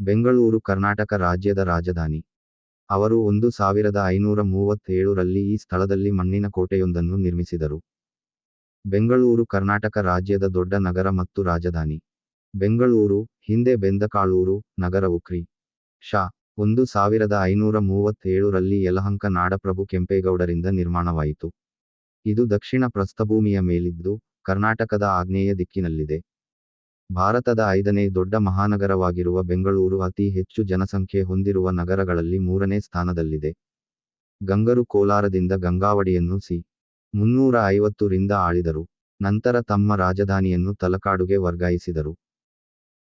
ಬೆಂಗಳೂರು ಕರ್ನಾಟಕ ರಾಜ್ಯದ ರಾಜಧಾನಿ. ಅವರು ಒಂದು ಸಾವಿರದ ಐನೂರ ಮೂವತ್ತೇಳರಲ್ಲಿ ಈ ಸ್ಥಳದಲ್ಲಿ ಮಣ್ಣಿನ ಕೋಟೆಯೊಂದನ್ನು ನಿರ್ಮಿಸಿದರು. ಬೆಂಗಳೂರು ಕರ್ನಾಟಕ ರಾಜ್ಯದ ದೊಡ್ಡ ನಗರ ಮತ್ತು ರಾಜಧಾನಿ. ಬೆಂಗಳೂರು, ಹಿಂದೆ ಬೆಂದಕಾಳೂರು ನಗರವು ಉಕ್ರಿ. ಶಾ. ಒಂದು ಸಾವಿರದ ಐನೂರ ಮೂವತ್ತೇಳರಲ್ಲಿ ಯಲಹಂಕ ನಾಡಪ್ರಭು ಕೆಂಪೇಗೌಡರಿಂದ ನಿರ್ಮಾಣವಾಯಿತು. ಇದು ದಕ್ಷಿಣ ಪ್ರಸ್ಥಭೂಮಿಯ ಮೇಲಿದ್ದು, ಕರ್ನಾಟಕದ ಆಗ್ನೇಯ ದಿಕ್ಕಿನಲ್ಲಿದೆ. ಭಾರತದ ಐದನೇ ದೊಡ್ಡ ಮಹಾನಗರವಾಗಿರುವ ಬೆಂಗಳೂರು ಅತಿ ಹೆಚ್ಚು ಜನಸಂಖ್ಯೆ ಹೊಂದಿರುವ ನಗರಗಳಲ್ಲಿ ಮೂರನೇ ಸ್ಥಾನದಲ್ಲಿದೆ. ಗಂಗರು ಕೋಲಾರದಿಂದ ಗಂಗಾವಡಿಯನ್ನು ಸಿ. ಮುನ್ನೂರ ಐವತ್ತು ರಿಂದ ಆಳಿದರು. ನಂತರ ತಮ್ಮ ರಾಜಧಾನಿಯನ್ನು ತಲಕಾಡುಗೆ ವರ್ಗಾಯಿಸಿದರು.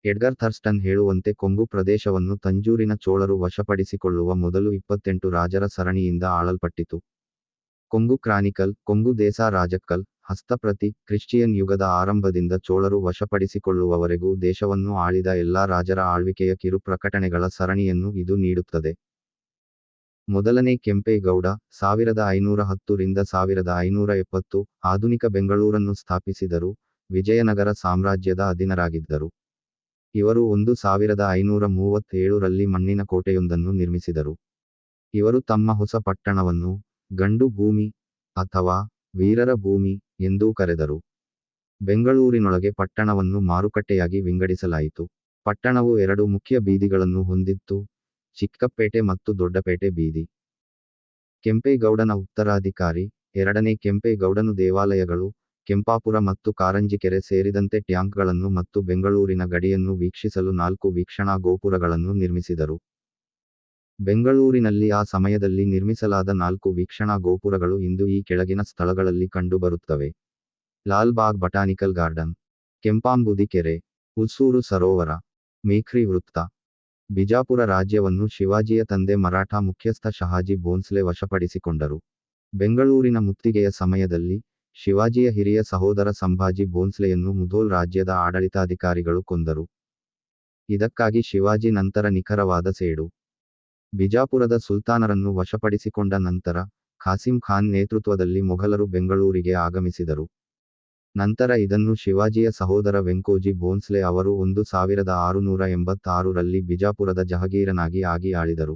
ಎಡ್ಗರ್ ಥರ್ಸ್ಟನ್ ಹೇಳುವಂತೆ ಕೊಂಗು ಪ್ರದೇಶವನ್ನು ತಂಜೂರಿನ ಚೋಳರು ವಶಪಡಿಸಿಕೊಳ್ಳುವ ಮೊದಲು ಇಪ್ಪತ್ತೆಂಟು ರಾಜರ ಸರಣಿಯಿಂದ ಆಳಲ್ಪಟ್ಟಿತು. ಕೊಂಗು ಕ್ರಾನಿಕಲ್, ಕೊಂಗು ದೇಸಾ ರಾಜಕ್ಕಲ್ ಹಸ್ತಪ್ರತಿ ಕ್ರಿಶ್ಚಿಯನ್ ಯುಗದ ಆರಂಭದಿಂದ ಚೋಳರು ವಶಪಡಿಸಿಕೊಳ್ಳುವವರೆಗೂ ದೇಶವನ್ನು ಆಳಿದ ಎಲ್ಲಾ ರಾಜರ ಆಳ್ವಿಕೆಯ ಕಿರು ಪ್ರಕಟಣೆಗಳ ಸರಣಿಯನ್ನು ಇದು ನೀಡುತ್ತದೆ. ಮೊದಲನೇ ಕೆಂಪೇಗೌಡ, ಸಾವಿರದ ಐನೂರ ಹತ್ತು ರಿಂದ ಸಾವಿರದ ಐನೂರ ಎಪ್ಪತ್ತು, ಆಧುನಿಕ ಬೆಂಗಳೂರನ್ನು ಸ್ಥಾಪಿಸಿದರು, ವಿಜಯನಗರ ಸಾಮ್ರಾಜ್ಯದ ಅಧೀನರಾಗಿದ್ದರು. ಇವರು ಒಂದು ಸಾವಿರದ ಐನೂರ ಮೂವತ್ತೇಳರಲ್ಲಿ ಮಣ್ಣಿನ ಕೋಟೆಯೊಂದನ್ನು ನಿರ್ಮಿಸಿದರು. ಇವರು ತಮ್ಮ ಹೊಸ ಪಟ್ಟಣವನ್ನು ಗಂಡು ಭೂಮಿ ಅಥವಾ ವೀರರ ಭೂಮಿ ಎಂದೂ ಕರೆದರು. ಬೆಂಗಳೂರಿನೊಳಗೆ ಪಟ್ಟಣವನ್ನು ಮಾರುಕಟ್ಟೆಯಾಗಿ ವಿಂಗಡಿಸಲಾಯಿತು. ಪಟ್ಟಣವು ಎರಡು ಮುಖ್ಯ ಬೀದಿಗಳನ್ನು ಹೊಂದಿತ್ತು. ಚಿಕ್ಕಪೇಟೆ ಮತ್ತು ದೊಡ್ಡಪೇಟೆ ಬೀದಿ. ಕೆಂಪೇಗೌಡನ ಉತ್ತರಾಧಿಕಾರಿ, ಎರಡನೇ ಕೆಂಪೇಗೌಡನು ದೇವಾಲಯಗಳು, ಕೆಂಪಾಪುರ ಮತ್ತು ಕಾರಂಜಿಕೆರೆ ಸೇರಿದಂತೆ ಟ್ಯಾಂಕ್ಗಳನ್ನು ಮತ್ತು ಬೆಂಗಳೂರಿನ ಗಡಿಯನ್ನು ವೀಕ್ಷಿಸಲು ನಾಲ್ಕು ವೀಕ್ಷಣಾ ಗೋಪುರಗಳನ್ನು ನಿರ್ಮಿಸಿದರು. ಬೆಂಗಳೂರಿನಲ್ಲಿ ಆ ಸಮಯದಲ್ಲಿ ನಿರ್ಮಿಸಲಾದ ನಾಲ್ಕು ವೀಕ್ಷಣಾ ಗೋಪುರಗಳು ಇಂದು ಈ ಕೆಳಗಿನ ಸ್ಥಳಗಳಲ್ಲಿ ಕಂಡುಬರುತ್ತವೆ. ಲಾಲ್ಬಾಗ್ ಬಟಾನಿಕಲ್ ಗಾರ್ಡನ್, ಕೆಂಪಾಂಬುದಿ ಕೆರೆ ಹುಲ್ಸೂರು ಸರೋವರ, ಮೇಖ್ರಿ ವೃತ್ತ, ಬಿಜಾಪುರ ರಾಜ್ಯವನ್ನು ಶಿವಾಜಿಯ ತಂದೆ ಮರಾಠ ಮುಖ್ಯಸ್ಥ ಶಹಾಜಿ ಭೋನ್ಸ್ಲೆ ವಶಪಡಿಸಿಕೊಂಡರು. ಬೆಂಗಳೂರಿನ ಮುತ್ತಿಗೆಯ ಸಮಯದಲ್ಲಿ ಶಿವಾಜಿಯ ಹಿರಿಯ ಸಹೋದರ ಸಂಭಾಜಿ ಭೋನ್ಸ್ಲೆಯನ್ನು ಮುಧೋಲ್ ರಾಜ್ಯದ ಆಡಳಿತಾಧಿಕಾರಿಗಳು ಕೊಂದರು. ಇದಕ್ಕಾಗಿ ಶಿವಾಜಿ ನಂತರ ನಿಖರವಾದ ಸೇಡು. ಬಿಜಾಪುರದ ಸುಲ್ತಾನರನ್ನು ವಶಪಡಿಸಿಕೊಂಡ ನಂತರ ಖಾಸಿಂ ಖಾನ್ ನೇತೃತ್ವದಲ್ಲಿ ಮೊಘಲರು ಬೆಂಗಳೂರಿಗೆ ಆಗಮಿಸಿದರು. ನಂತರ ಇದನ್ನು ಶಿವಾಜಿಯ ಸಹೋದರ ವೆಂಕೋಜಿ ಬೋನ್ಸ್ಲೆ ಅವರು ಒಂದು ಸಾವಿರದ ಆರುನೂರ ಎಂಬತ್ತಾರರಲ್ಲಿ ಬಿಜಾಪುರದ ಜಹಗೀರನಾಗಿ ಆಗಿ ಆಳಿದರು.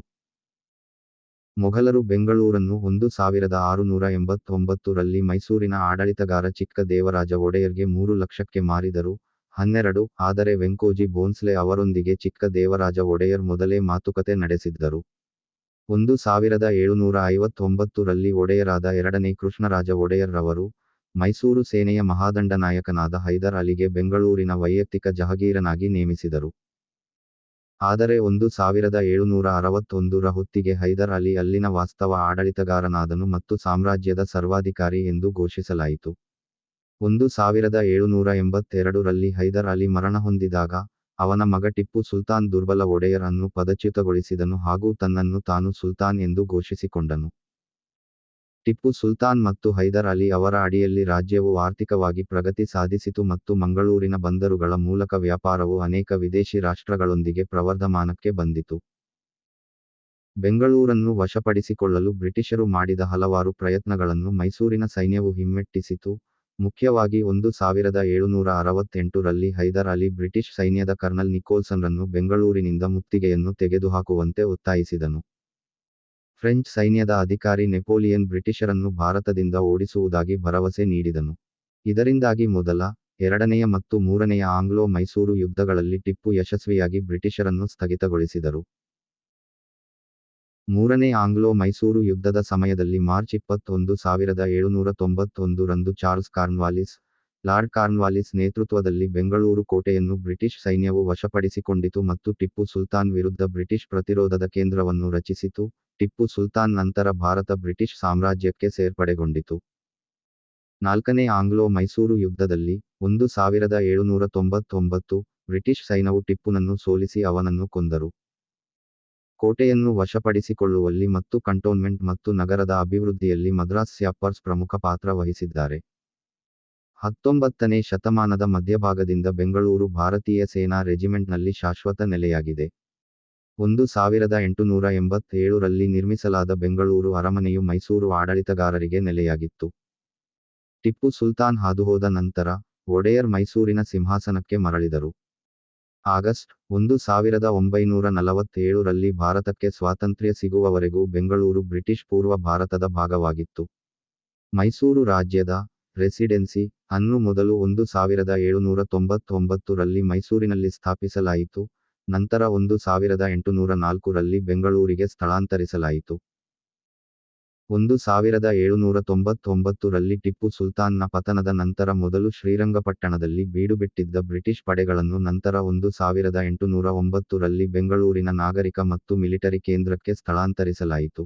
ಮೊಘಲರು ಬೆಂಗಳೂರನ್ನು ಒಂದು ಸಾವಿರದ ಆರುನೂರ ಎಂಬತ್ತೊಂಬತ್ತರಲ್ಲಿ ಮೈಸೂರಿನ ಆಡಳಿತಗಾರ ಚಿಕ್ಕ ದೇವರಾಜ ಒಡೆಯರ್ಗೆ ಮೂರು ಲಕ್ಷಕ್ಕೆ ಮಾರಿದರು. ಹನ್ನೆರಡು, ಆದರೆ ವೆಂಕೋಜಿ ಬೋನ್ಸ್ಲೆ ಅವರೊಂದಿಗೆ ಚಿಕ್ಕ ದೇವರಾಜ ಒಡೆಯರ್ ಮೊದಲೇ ಮಾತುಕತೆ ನಡೆಸಿದ್ದರು. ಒಂದು ಸಾವಿರದ ಏಳುನೂರ ಐವತ್ತೊಂಬತ್ತರಲ್ಲಿ ಒಡೆಯರಾದ ಎರಡನೇ ಕೃಷ್ಣರಾಜ ಒಡೆಯರ್ ರವರು ಮೈಸೂರು ಸೇನೆಯ ಮಹಾದಂಡನಾಯಕನಾದ ಹೈದರ್ ಅಲಿಗೆ ಬೆಂಗಳೂರಿನ ವೈಯಕ್ತಿಕ ಜಹಗೀರನಾಗಿ ನೇಮಿಸಿದರು. ಆದರೆ ಒಂದು ಸಾವಿರದ ಏಳುನೂರ ಅರವತ್ತೊಂದರ ಹೊತ್ತಿಗೆ ಹೈದರ್ ಅಲಿ ಅಲ್ಲಿನ ವಾಸ್ತವ ಆಡಳಿತಗಾರನಾದನು ಮತ್ತು ಸಾಮ್ರಾಜ್ಯದ ಸರ್ವಾಧಿಕಾರಿ ಎಂದು ಘೋಷಿಸಲಾಯಿತು. ಒಂದು ಸಾವಿರದ ಏಳುನೂರ ಎಂಬತ್ತೆರಡರಲ್ಲಿ ಹೈದರ್ ಅಲಿ ಮರಣ ಹೊಂದಿದಾಗ, ಅವನ ಮಗ ಟಿಪ್ಪು ಸುಲ್ತಾನ್ ದುರ್ಬಲ ಒಡೆಯರ್ ಅನ್ನು ಪದಚ್ಯುತಗೊಳಿಸಿದನು ಹಾಗೂ ತನ್ನನ್ನು ತಾನು ಸುಲ್ತಾನ್ ಎಂದು ಘೋಷಿಸಿಕೊಂಡನು. ಟಿಪ್ಪು ಸುಲ್ತಾನ್ ಮತ್ತು ಹೈದರ್ ಅಲಿ ಅವರ ಅಡಿಯಲ್ಲಿ ರಾಜ್ಯವು ಆರ್ಥಿಕವಾಗಿ ಪ್ರಗತಿ ಸಾಧಿಸಿತು ಮತ್ತು ಮಂಗಳೂರಿನ ಬಂದರುಗಳ ಮೂಲಕ ವ್ಯಾಪಾರವು ಅನೇಕ ವಿದೇಶಿ ರಾಷ್ಟ್ರಗಳೊಂದಿಗೆ ಪ್ರವರ್ಧಮಾನಕ್ಕೆ ಬಂದಿತು. ಬೆಂಗಳೂರನ್ನು ವಶಪಡಿಸಿಕೊಳ್ಳಲು ಬ್ರಿಟಿಷರು ಮಾಡಿದ ಹಲವಾರು ಪ್ರಯತ್ನಗಳನ್ನು ಮೈಸೂರಿನ ಸೈನ್ಯವು ಹಿಮ್ಮೆಟ್ಟಿಸಿತು. ಮುಖ್ಯವಾಗಿ ಒಂದು ಸಾವಿರದ ಏಳುನೂರ ಅರವತ್ತೆಂಟರಲ್ಲಿ ಹೈದರ್ ಅಲಿ ಬ್ರಿಟಿಷ್ ಸೈನ್ಯದ ಕರ್ನಲ್ ನಿಕೋಲ್ಸನ್ರನ್ನು ಬೆಂಗಳೂರಿನಿಂದ ಮುತ್ತಿಗೆಯನ್ನು ತೆಗೆದುಹಾಕುವಂತೆ ಒತ್ತಾಯಿಸಿದನು. ಫ್ರೆಂಚ್ ಸೈನ್ಯದ ಅಧಿಕಾರಿ ನೆಪೋಲಿಯನ್ ಬ್ರಿಟಿಷರನ್ನು ಭಾರತದಿಂದ ಓಡಿಸುವುದಾಗಿ ಭರವಸೆ ನೀಡಿದನು. ಇದರಿಂದಾಗಿ ಮೊದಲ, ಎರಡನೆಯ ಮತ್ತು ಮೂರನೆಯ ಆಂಗ್ಲೋ ಮೈಸೂರು ಯುದ್ಧಗಳಲ್ಲಿ ಟಿಪ್ಪು ಯಶಸ್ವಿಯಾಗಿ ಬ್ರಿಟಿಷರನ್ನು ಸ್ಥಗಿತಗೊಳಿಸಿದರು. ಮೂರನೇ ಆಂಗ್ಲೋ ಮೈಸೂರು ಯುದ್ಧದ ಸಮಯದಲ್ಲಿ ಮಾರ್ಚ್ ಇಪ್ಪತ್ತೊಂದು ಸಾವಿರದ ಏಳುನೂರ ತೊಂಬತ್ತೊಂದು ರಂದು ಚಾರ್ಲ್ಸ್ ಕಾರ್ನ್ವಾಲಿಸ್, ಲಾರ್ಡ್ ಕಾರ್ನ್ವಾಲಿಸ್ ನೇತೃತ್ವದಲ್ಲಿ ಬೆಂಗಳೂರು ಕೋಟೆಯನ್ನು ಬ್ರಿಟಿಷ್ ಸೈನ್ಯವು ವಶಪಡಿಸಿಕೊಂಡಿತು ಮತ್ತು ಟಿಪ್ಪು ಸುಲ್ತಾನ್ ವಿರುದ್ಧ ಬ್ರಿಟಿಷ್ ಪ್ರತಿರೋಧದ ಕೇಂದ್ರವನ್ನು ರಚಿಸಿತು. ಟಿಪ್ಪು ಸುಲ್ತಾನ್ ನಂತರ ಭಾರತ ಬ್ರಿಟಿಷ್ ಸಾಮ್ರಾಜ್ಯಕ್ಕೆ ಸೇರ್ಪಡೆಗೊಂಡಿತು. ನಾಲ್ಕನೇ ಆಂಗ್ಲೋ ಮೈಸೂರು ಯುದ್ಧದಲ್ಲಿ ಒಂದು ಸಾವಿರದ ಏಳುನೂರ ತೊಂಬತ್ತೊಂಬತ್ತು ಬ್ರಿಟಿಷ್ ಸೈನ್ಯವು ಟಿಪ್ಪುನನ್ನು ಸೋಲಿಸಿ ಅವನನ್ನು ಕೊಂದರು. ಕೋಟೆಯನ್ನು ವಶಪಡಿಸಿಕೊಳ್ಳುವಲ್ಲಿ ಮತ್ತು ಕಂಟೋನ್ಮೆಂಟ್ ಮತ್ತು ನಗರದ ಅಭಿವೃದ್ಧಿಯಲ್ಲಿ ಮದ್ರಾಸ್ ಸ್ಯಾಪರ್ಸ್ ಪ್ರಮುಖ ಪಾತ್ರ ವಹಿಸಿದ್ದಾರೆ. ಹತ್ತೊಂಬತ್ತನೇ ಶತಮಾನದ ಮಧ್ಯಭಾಗದಿಂದ ಬೆಂಗಳೂರು ಭಾರತೀಯ ಸೇನಾ ರೆಜಿಮೆಂಟ್ನಲ್ಲಿ ಶಾಶ್ವತ ನೆಲೆಯಾಗಿದೆ. ಒಂದು ಸಾವಿರದ ಎಂಟುನೂರ ಎಂಬತ್ತೇಳರಲ್ಲಿ ನಿರ್ಮಿಸಲಾದ ಬೆಂಗಳೂರು ಅರಮನೆಯು ಮೈಸೂರು ಆಡಳಿತಗಾರರಿಗೆ ನೆಲೆಯಾಗಿತ್ತು. ಟಿಪ್ಪು ಸುಲ್ತಾನ್ ಹಾದುಹೋದ ನಂತರ ಒಡೆಯರ್ ಮೈಸೂರಿನ ಸಿಂಹಾಸನಕ್ಕೆ ಮರಳಿದರು. ಆಗಸ್ಟ್ ಒಂದು ಸಾವಿರದ ಒಂಬೈನೂರ ನಲವತ್ತೇಳರಲ್ಲಿ ಭಾರತಕ್ಕೆ ಸ್ವಾತಂತ್ರ್ಯ ಸಿಗುವವರೆಗೂ ಬೆಂಗಳೂರು ಬ್ರಿಟಿಷ್ ಪೂರ್ವ ಭಾರತದ ಭಾಗವಾಗಿತ್ತು. ಮೈಸೂರು ರಾಜ್ಯದ ರೆಸಿಡೆನ್ಸಿ ಅನ್ನು ಮೊದಲು ಒಂದು ಸಾವಿರದ ಏಳುನೂರ ತೊಂಬತ್ತೊಂಬತ್ತರಲ್ಲಿ ಮೈಸೂರಿನಲ್ಲಿ ಸ್ಥಾಪಿಸಲಾಯಿತು, ನಂತರ ಒಂದು ಸಾವಿರದ ಎಂಟುನೂರ ನಾಲ್ಕರಲ್ಲಿ ಬೆಂಗಳೂರಿಗೆ ಸ್ಥಳಾಂತರಿಸಲಾಯಿತು. ಒಂದು ಸಾವಿರದ ಏಳುನೂರ ತೊಂಬತ್ತೊಂಬತ್ತರಲ್ಲಿ ಟಿಪ್ಪು ಸುಲ್ತಾನ್ನ ಪತನದ ನಂತರ ಮೊದಲು ಶ್ರೀರಂಗಪಟ್ಟಣದಲ್ಲಿ ಬೀಡುಬಿಟ್ಟಿದ್ದ ಬ್ರಿಟಿಷ್ ಪಡೆಗಳನ್ನು ನಂತರ ಒಂದು ಸಾವಿರದ ಎಂಟುನೂರ ಒಂಬತ್ತರಲ್ಲಿ ಬೆಂಗಳೂರಿನ ನಾಗರಿಕ ಮತ್ತು ಮಿಲಿಟರಿ ಕೇಂದ್ರಕ್ಕೆ ಸ್ಥಳಾಂತರಿಸಲಾಯಿತು.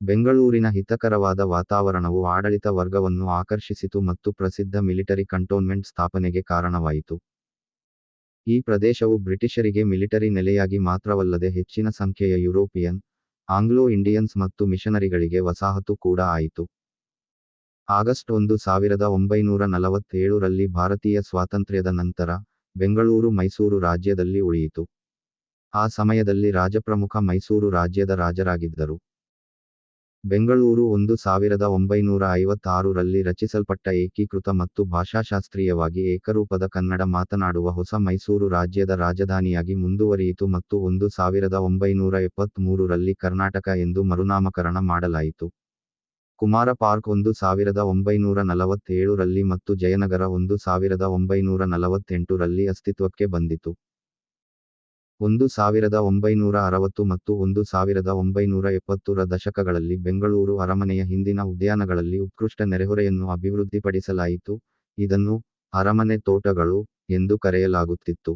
ಬೆಂಗಳೂರಿನ ಹಿತಕರವಾದ ವಾತಾವರಣವು ಆಡಳಿತ ವರ್ಗವನ್ನು ಆಕರ್ಷಿಸಿತು ಮತ್ತು ಪ್ರಸಿದ್ಧ ಮಿಲಿಟರಿ ಕಂಟೋನ್ಮೆಂಟ್ ಸ್ಥಾಪನೆಗೆ ಕಾರಣವಾಯಿತು. ಈ ಪ್ರದೇಶವು ಬ್ರಿಟಿಷರಿಗೆ ಮಿಲಿಟರಿ ನೆಲೆಯಾಗಿ ಮಾತ್ರವಲ್ಲದೆ ಹೆಚ್ಚಿನ ಸಂಖ್ಯೆಯ ಯುರೋಪಿಯನ್ ಆಂಗ್ಲೋ ಇಂಡಿಯನ್ಸ್ ಮತ್ತು ಮಿಷನರಿಗಳಿಗೆ ವಸಾಹತು ಕೂಡ ಆಯಿತು. ಆಗಸ್ಟ್ ಒಂದು ಸಾವಿರದ ಒಂಬೈನೂರ ನಲವತ್ತೇಳರಲ್ಲಿ ಭಾರತೀಯ ಸ್ವಾತಂತ್ರ್ಯದ ನಂತರ ಬೆಂಗಳೂರು ಮೈಸೂರು ರಾಜ್ಯದಲ್ಲಿ ಉಳಿಯಿತು. ಆ ಸಮಯದಲ್ಲಿ ರಾಜಪ್ರಮುಖ ಮೈಸೂರು ರಾಜ್ಯದ ರಾಜರಾಗಿದ್ದರು. ಬೆಂಗಳೂರು ಒಂದು ಸಾವಿರದ ಒಂಬೈನೂರ ಐವತ್ತಾರರಲ್ಲಿ ರಚಿಸಲ್ಪಟ್ಟ ಏಕೀಕೃತ ಮತ್ತು ಭಾಷಾಶಾಸ್ತ್ರೀಯವಾಗಿ ಏಕರೂಪದ ಕನ್ನಡ ಮಾತನಾಡುವ ಹೊಸ ಮೈಸೂರು ರಾಜ್ಯದ ರಾಜಧಾನಿಯಾಗಿ ಮುಂದುವರಿಯಿತು ಮತ್ತು ಒಂದು ಸಾವಿರದ ಒಂಬೈನೂರ ಎಪ್ಪತ್ತ್ಮೂರರಲ್ಲಿ ಕರ್ನಾಟಕ ಎಂದು ಮರುನಾಮಕರಣ ಮಾಡಲಾಯಿತು. ಕುಮಾರ ಪಾರ್ಕ್ ಒಂದು ಸಾವಿರದ ಒಂಬೈನೂರ ನಲವತ್ತೇಳರಲ್ಲಿ ಮತ್ತು ಜಯನಗರ ಒಂದು ಸಾವಿರದ ಒಂಬೈನೂರ ನಲವತ್ತೆಂಟರಲ್ಲಿ ಅಸ್ತಿತ್ವಕ್ಕೆ ಬಂದಿತು. ಒಂದು ಸಾವಿರದ ಒಂಬೈನೂರ ಅರವತ್ತು ಮತ್ತು ಒಂದು ಸಾವಿರದ ಒಂಬೈನೂರ ಎಪ್ಪತ್ತರ ದಶಕಗಳಲ್ಲಿ ಬೆಂಗಳೂರು ಅರಮನೆಯ ಹಿಂದಿನ ಉದ್ಯಾನಗಳಲ್ಲಿ ಉತ್ಕೃಷ್ಟ ನೆರೆಹೊರೆಯನ್ನು ಅಭಿವೃದ್ಧಿಪಡಿಸಲಾಯಿತು. ಇದನ್ನು ಅರಮನೆ ತೋಟಗಳು ಎಂದು ಕರೆಯಲಾಗುತ್ತಿತ್ತು.